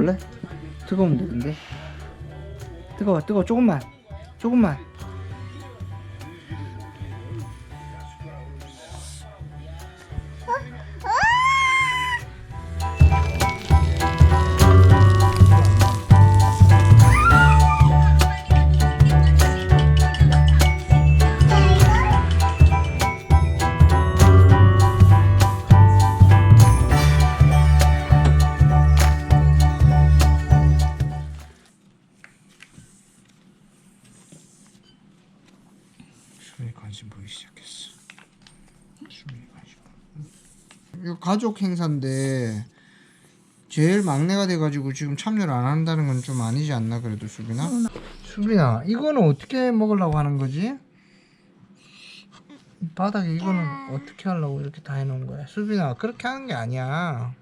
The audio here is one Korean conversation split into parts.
먹어볼래? 뜨거우면 되는데. 뜨거워 뜨거워. 조금만 조금만 관심 보이기 시작했어 수민이 관심 이거 가족 행사인데 제일 막내가 돼가지고 지금 참여를 안 한다는 건 좀 아니지 않나 그래도 수빈아? 수빈아 이거는 어떻게 먹으려고 하는 거지? 바닥에 이거는 어떻게 하려고 이렇게 다 해놓은 거야? 수빈아 그렇게 하는 게 아니야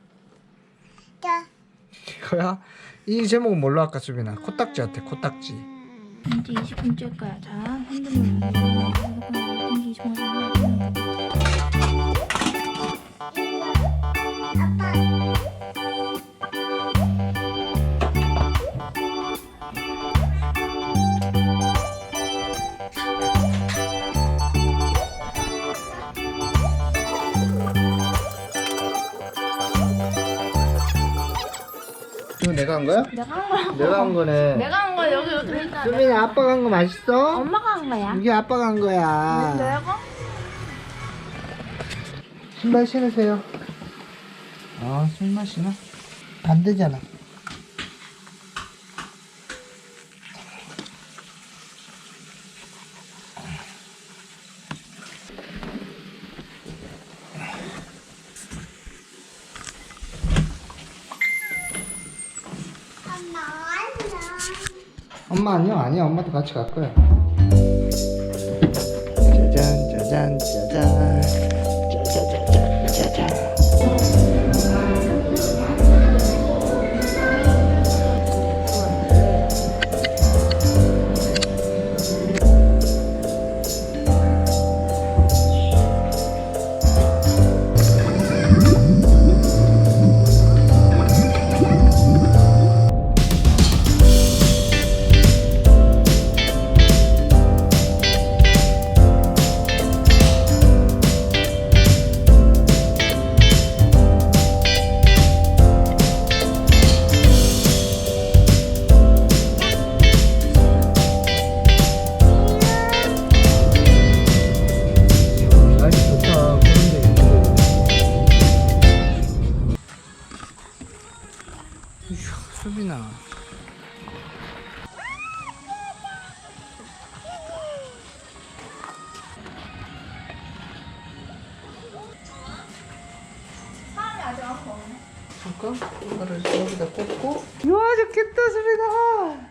자, 이거야? 이 제목은 뭘로 할까 수빈아? 코딱지 같아 코딱지 이제 20분 찔 거야. 자, 핸드폰. 이제 20분. 이거 내가 한 거야? 내가 한 거야. 내가 한 거네 내가 한 거야. 여기 여기 있다. 수빈이 아빠가 한 거 맛있어? 엄마가 한 거야. 이게 아빠가 한 거야 내가? 신발 신으세요 아 신발 신어? 안 되잖아 엄마 아니요? 아니야 엄마도 같이 갈 거야 그러니까 이거를 여기다 꽂고. 와 좋겠다 수빈아.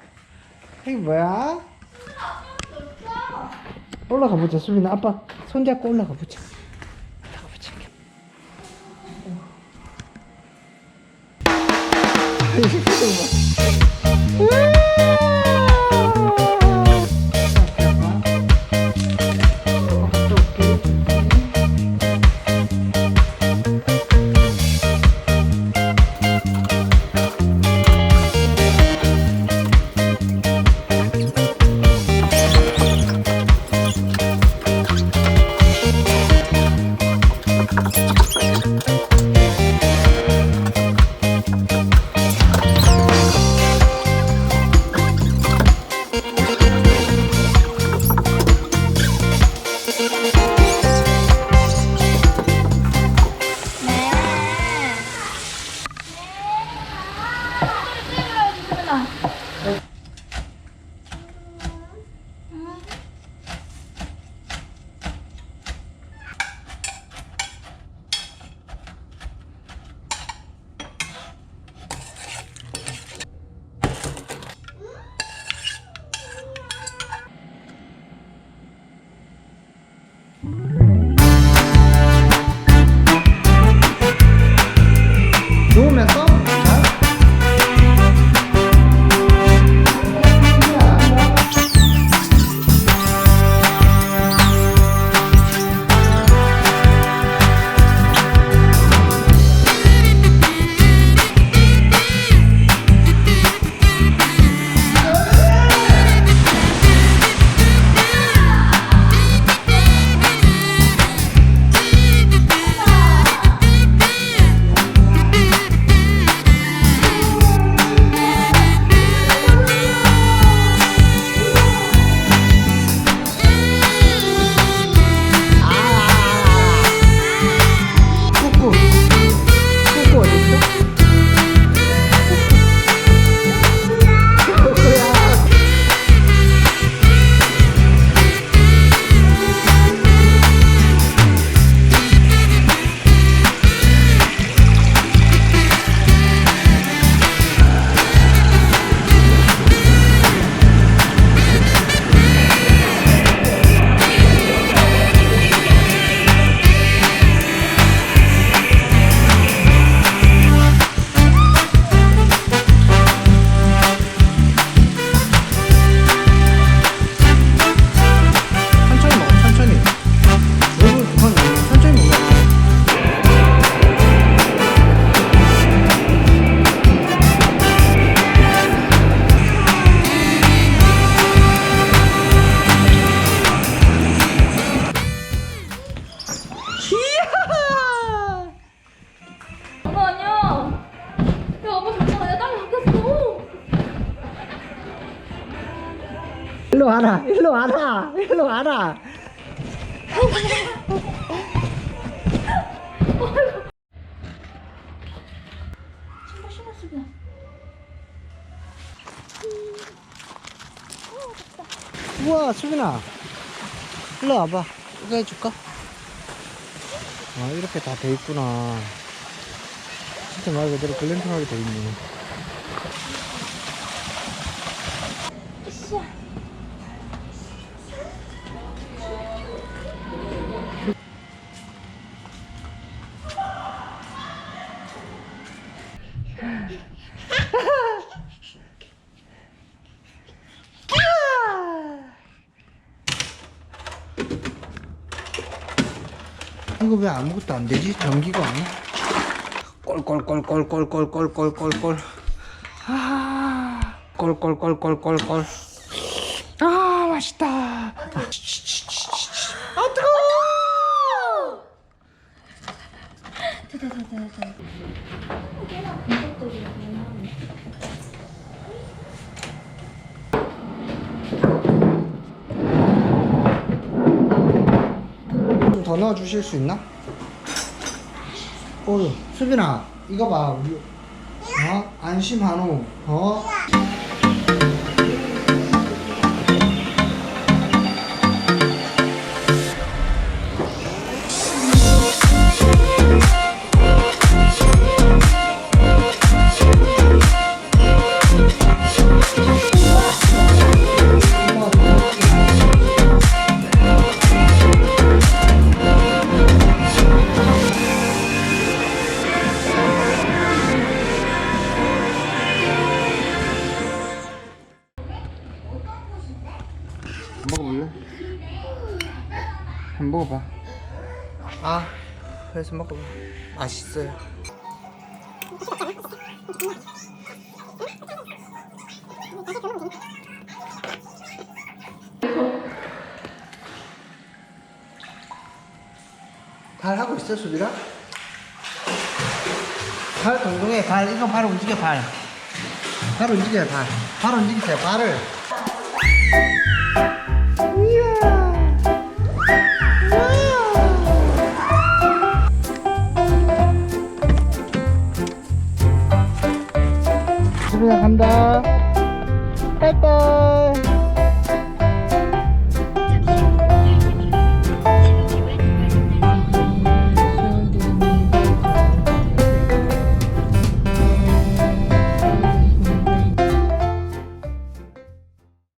이게 뭐야? 올라가 보자 수빈아. 아빠 손잡고 올라가 보자. 올라가 일로 와라 일로 와라 일로 와라. 우와 수빈아 일로 와봐 이거 해줄까? 아 이렇게 다 돼 있구나 진짜 말 그대로 글램핑하게 돼 있네 이거 왜 아무것도 안 되지? 전기가 없나? 꼴꼴꼴꼴꼴꼴꼴꼴꼴 아 꼴꼴꼴꼴꼴꼴 아 맛있다 아 뜨거워 됐다 됐다 됐다. 넣어 주실 수 있나? 어, 수빈아, 이거 봐. 우리, 어? 안심한우. 어? 아, 해서 먹어봐. 맛있어요. 발 하고 있어, 수비라? 발 동동해, 발. 이거 발 움직여, 발. 발 움직여요, 발. 발 움직이세요, 발을. 이야. 네, 그냥 간다. 빠이빠이.